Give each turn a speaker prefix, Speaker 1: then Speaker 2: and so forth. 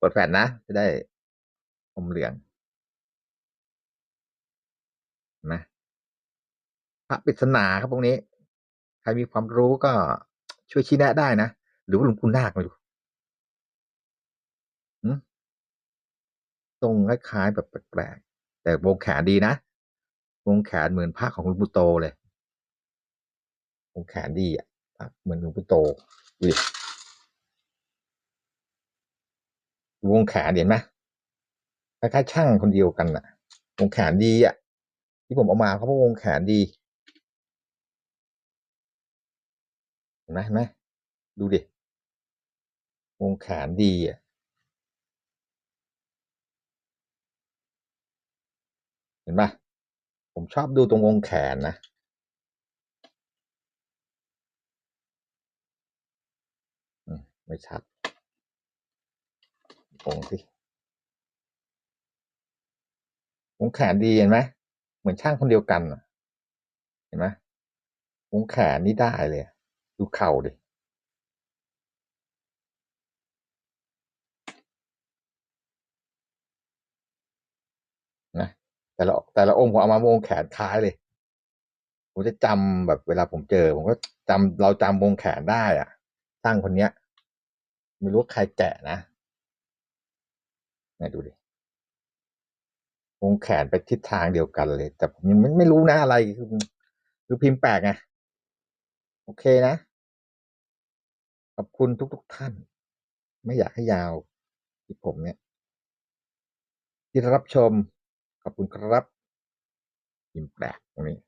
Speaker 1: เปิดแฟลชนะ จะได้อมเหลืองนไหมพระปริศนาครับพวกนี้ ใครมีความรู้ก็ช่วยชี้แนะได้นะ หรือว่าหลวงปู่นาคไม่รู้ทรงคล้ายๆแบบแปลกๆแต่วงแขนดีนะวงแขนเหมือนพระของหลวงปู่โตเลยวงแขนดีอะเหมือนหลวงปู่โตดูดิ วงแขนเห็นไหมคล้ายๆช่างคนเดียวกันน่ะ วงแขนดีอะ ที่ผมเอามาเพราะว่าวงแขนดีเห็นไหมไหมดูดิวงแขนดีอะเห็นปะผมชอบดูตรงวงแขนนะไม่ชัด วงสิวงแขนดีเห็นไหมเหมือนช่างคนเดียวกันเห็นไหมวงแขนนี่ได้เลย ดูเข่าดินะแต่ละแต่ละองค์ผมเอามาวงแขนคล้ายเลยผมจะจำแบบเวลาผมเจอ ผมก็จำเราจำวงแขนได้อะช่างคนเนี้ย ไม่รู้ใครแกะนะ เนี่ยดูดิวงแขนไปทิศทางเดียวกันเลย แต่ผมยังไม่ไม่รู้นะอะไรคือคือพิมพ์แปลกไงโอเคนะ ขอบคุณทุกๆทท่าน ไม่อยากให้ยาวที่ผมเนี่ย ที่รับชม ขอบคุณครับพิมพ์แปลกตรงนี้